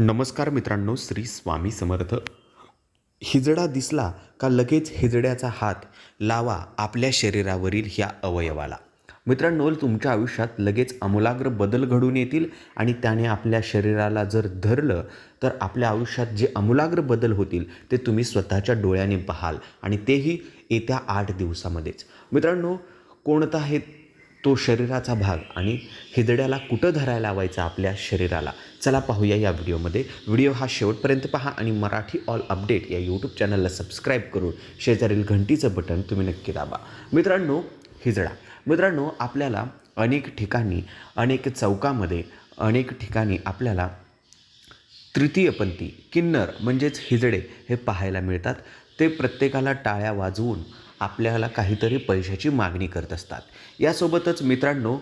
नमस्कार मित्रांनो श्री स्वामी समर्थ. हिजडा दिसला का लगेच हिजड्याचा हात लावा आपल्या शरीरावरील ह्या अवयवाला. मित्रांनो तुमच्या आयुष्यात लगेच आमूलाग्र बदल घडून येतील आणि त्याने आपल्या शरीराला जर धरलं तर आपल्या आयुष्यात जे आमूलाग्र बदल होतील ते तुम्ही स्वतःच्या डोळ्याने पाहाल आणि तेही येत्या आठ दिवसामध्येच. मित्रांनो कोणता हे तो शरीराचा भाग आणि हिदड्याला कुठं धरायला लावायचा आपल्या शरीराला? चला पाहूया या व्हिडिओमध्ये. व्हिडिओ हा शेवटपर्यंत पहा आणि मराठी ऑल अपडेट या यूट्यूब चॅनलला सबस्क्राईब करून शेजारील घंटीचं बटन तुम्ही नक्की दाबा. मित्रांनो हिजडा. मित्रांनो आपल्याला अनेक ठिकाणी अनेक चौकामध्ये अनेक ठिकाणी आपल्याला तृतीयपंथी किन्नर म्हणजेच हिजडे हे पाहायला मिळतात. ते प्रत्येकाला टाळ्या वाजवून आपल्याला काहीतरी पैशाची मागणी करत असतात. यासोबतच मित्रांनो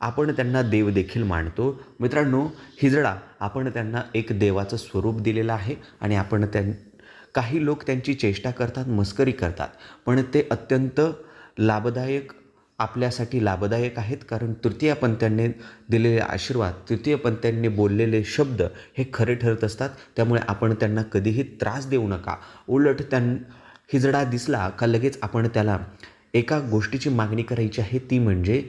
आपण त्यांना देव देखील मानतो. मित्रांनो हिजडा आपण त्यांना एक देवाचं स्वरूप दिलेलं आहे आणि आपण त्यां काही लोक त्यांची चेष्टा करतात मस्करी करतात. पण ते अत्यंत लाभदायक आपल्यासाठी लाभदायक आहेत. कारण तृतीयपंत्यांनी दिलेले आशीर्वाद तृतीयपंत्यांनी बोललेले शब्द हे खरे ठरत असतात. त्यामुळे आपण त्यांना कधीही त्रास देऊ नका. उलट त्यां हिजडा दिसला का लगेच आपण त्याला एका गोष्टीची मागणी करायची आहे ती म्हणजे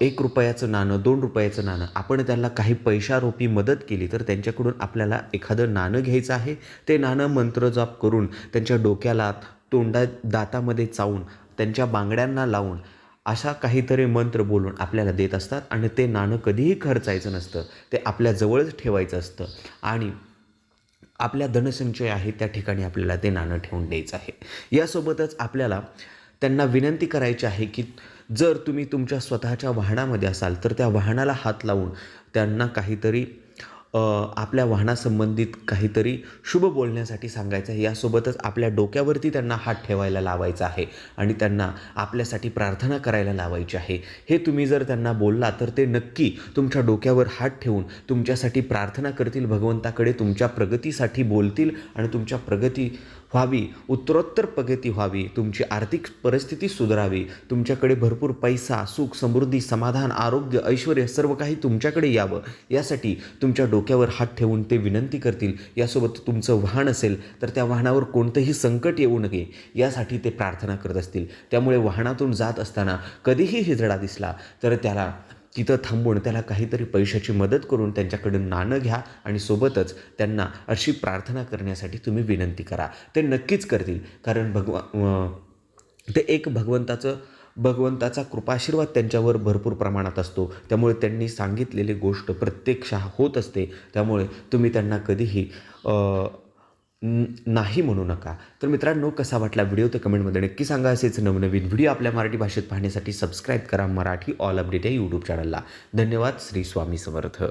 एक रुपयाचं नाणं दोन रुपयाचं नाणं. आपण त्यांना काही पैशारोपी मदत केली तर त्यांच्याकडून आपल्याला एखादं नाणं घ्यायचं आहे. ते नाणं मंत्रजाप करून त्यांच्या डोक्याला तोंडा दातामध्ये चावून त्यांच्या बांगड्यांना लावून अशा काहीतरी मंत्र बोलून आपल्याला देत असतात आणि ते नाणं कधीही खर्चायचं नसतं. ते आपल्या जवळच ठेवायचं असतं. आणि आपल्या धनसंचय आहे त्या ठिकाणी आपल्याला ते नाणं ठेवून द्यायचं आहे. यासोबतच आपल्याला त्यांना विनंती करायची आहे की जर तुम्ही तुमच्या स्वतःच्या वाहनामध्ये असाल तर त्या वाहनाला हात लावून त्यांना काहीतरी आपल्या वाहनासंबंधित काहीतरी शुभ बोलण्यासाठी सांगायचं आहे. यासोबतच आपल्या डोक्यावरती त्यांना हात ठेवायला लावायचा आहे आणि त्यांना आपल्यासाठी प्रार्थना करायला लावायची आहे. हे तुम्ही जर त्यांना बोलला तर ते नक्की तुमच्या डोक्यावर हात ठेवून तुमच्यासाठी प्रार्थना करतील भगवंताकडे तुमच्या प्रगतीसाठी बोलतील आणि तुमच्या प्रगती व्हावी उत्तरोत्तर प्रगती व्हावी तुमची आर्थिक परिस्थिती सुधारावी तुमच्याकडे भरपूर पैसा सुख समृद्धी समाधान आरोग्य ऐश्वर सर्व काही तुमच्याकडे यावं. यासाठी तुमच्या डोक्यावर हात ठेवून ते विनंती करतील. यासोबत तुमचं वाहन असेल तर त्या वाहनावर कोणतंही संकट येऊ नये. यासाठी ते प्रार्थना करत असतील. त्यामुळे वाहनातून जात असताना कधीही हिजडा दिसला तर त्याला तिथं थांबून त्याला काहीतरी पैशाची मदत करून त्यांच्याकडून नाणं घ्या आणि सोबतच त्यांना अशी प्रार्थना करण्यासाठी तुम्ही विनंती करा. ते नक्कीच करतील. कारण भगवा ते एक भगवंताचं भगवंताचा कृपाशीर्वाद त्यांच्यावर भरपूर प्रमाणात असतो. त्यामुळे त्यांनी सांगितलेली गोष्ट प्रत्यक्षः होत असते. त्यामुळे तुम्ही त्यांना कधीही नाही म्हणू नका. तर मित्रांनो कसा वाटला व्हिडिओ तर कमेंटमध्ये नक्की सांगा. असेच नवनवीन व्हिडिओ आपल्या मराठी भाषेत पाहण्यासाठी सबस्क्राईब करा मराठी ऑल अपडेट या यूट्यूब चॅनलला धन्यवाद. श्री स्वामी समर्थ.